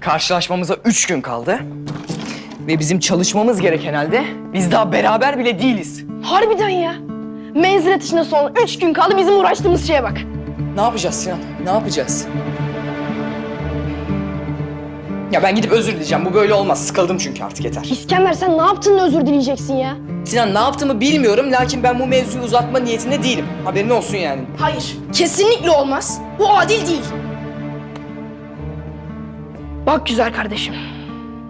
Karşılaşmamıza üç gün kaldı. Ve bizim çalışmamız gereken halde biz daha beraber bile değiliz. Harbiden ya. Menzil atışına son üç gün kaldı bizim uğraştığımız şeye bak. Ne yapacağız Sinan? Ne yapacağız? Ya ben gidip özür dileyeceğim. Bu böyle olmaz. Sıkıldım çünkü artık yeter. İskender sen ne yaptığını özür dileyeceksin ya. Sinan ne yaptığımı bilmiyorum lakin ben bu mevzuyu uzatma niyetinde değilim. Haberin olsun yani. Hayır. Kesinlikle olmaz. Bu adil değil. Bak güzel kardeşim.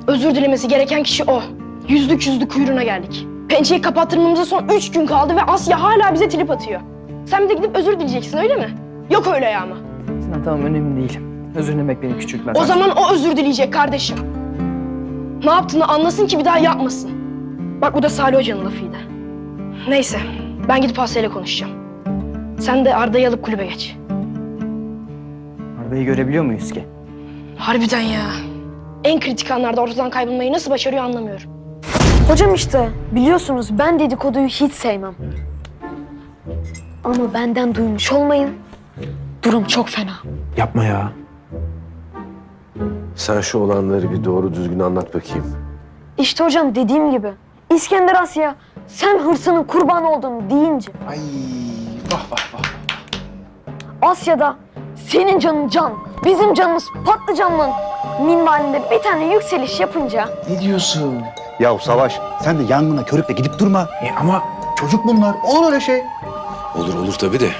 Özür dilemesi gereken kişi o. Yüzlük yüzlük kuyruğuna geldik. Pençeyi kapattırmamıza son üç gün kaldı ve Asya hala bize trip atıyor. Sen bir de gidip özür dileyeceksin öyle mi? Yok öyle ya ama. Sinan tamam önemli değil. Özür dilemek beni küçültmez. O zaman o özür dileyecek kardeşim. Ne yaptığını anlasın ki bir daha yapmasın. Bak bu da Salih Hoca'nın lafıydı. Neyse ben gidip Asya ile konuşacağım. Sen de Arda'yı alıp kulübe geç. Arda'yı görebiliyor muyuz ki? Harbiden ya. En kritik anlarda ortadan kaybolmayı nasıl başarıyor anlamıyorum. Hocam işte biliyorsunuz ben dedikoduyu hiç sevmem. Ama benden duymuş olmayın. Durum çok fena. Yapma ya. Sen şu olanları bir doğru düzgün anlat bakayım. İşte hocam dediğim gibi İskender Asya sen hırsının kurbanı oldun deyince Ay vah vah vah. Asya'da senin canın can, bizim canımız patlıcanın minvalinde bir tane yükseliş yapınca Ne diyorsun? Ya Savaş sen de yangına körükle gidip durma. E ama Çocuk bunlar. Olur öyle şey. Olur olur tabii de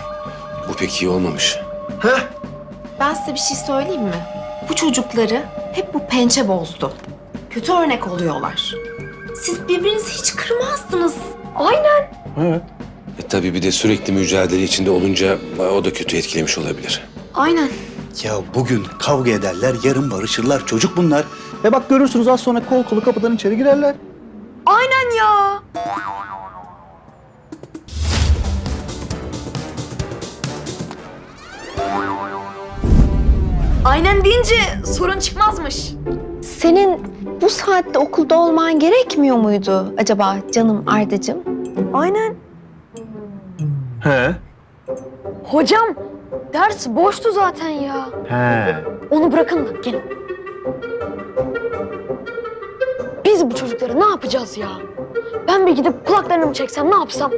bu pek iyi olmamış. Ben size bir şey söyleyeyim mi? Bu çocukları hep bu pençe bozdu. Kötü örnek oluyorlar. Siz birbirinizi hiç kırmazdınız. E tabii bir de sürekli mücadele içinde olunca o da kötü etkilemiş olabilir. Aynen Ya bugün kavga ederler, yarın barışırlar. Çocuk bunlar. Ve bak görürsünüz az sonra kol kolu kapıdan içeri girerler. aynen ya. Aynen deyince sorun çıkmazmış. Senin bu saatte okulda olman gerekmiyor muydu acaba canım Ardacığım? Aynen. He. Hocam ders boştu zaten ya. He. Onu bırakın da gelin. Biz bu çocukları ne yapacağız ya? Ben bir gidip kulaklarını mı çeksem ne yapsam?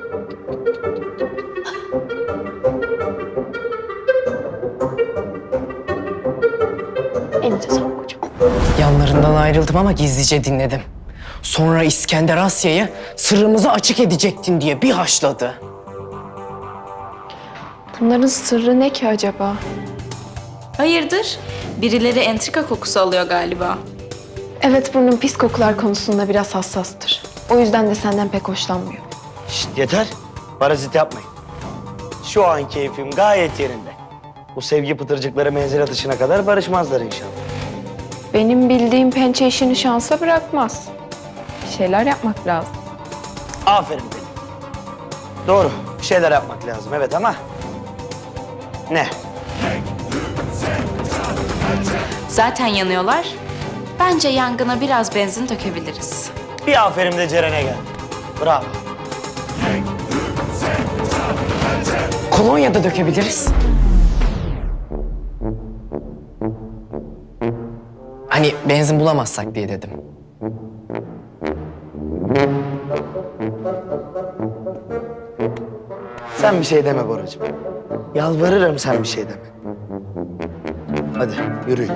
Elinize sağlık hocam. Yanlarından ayrıldım ama gizlice dinledim. Sonra İskender Asya'yı sırrımızı açık edecektin diye bir haşladı. Bunların sırrı ne ki acaba? Hayırdır? Birileri entrika kokusu alıyor galiba. Evet burnum pis kokular konusunda biraz hassastır. O yüzden de senden pek hoşlanmıyor. Şşt, yeter. Parazit yapmayın. Şu an keyfim gayet yerinde. Bu sevgi pıtırcıkları menzil atışına kadar barışmazlar inşallah. Benim bildiğim pençe işini şansa bırakmaz. Bir şeyler yapmak lazım. Aferin benim. Doğru. Bir şeyler yapmak lazım evet ama... Ne? Zaten yanıyorlar. Bence yangına biraz benzin dökebiliriz. Bir aferin de Ceren'e gel. Bravo. Kolonya da dökebiliriz. Hani benzin bulamazsak diye dedim. Sen bir şey deme Boracığım. Yalvarırım sen bir şey deme. Hadi yürüyün.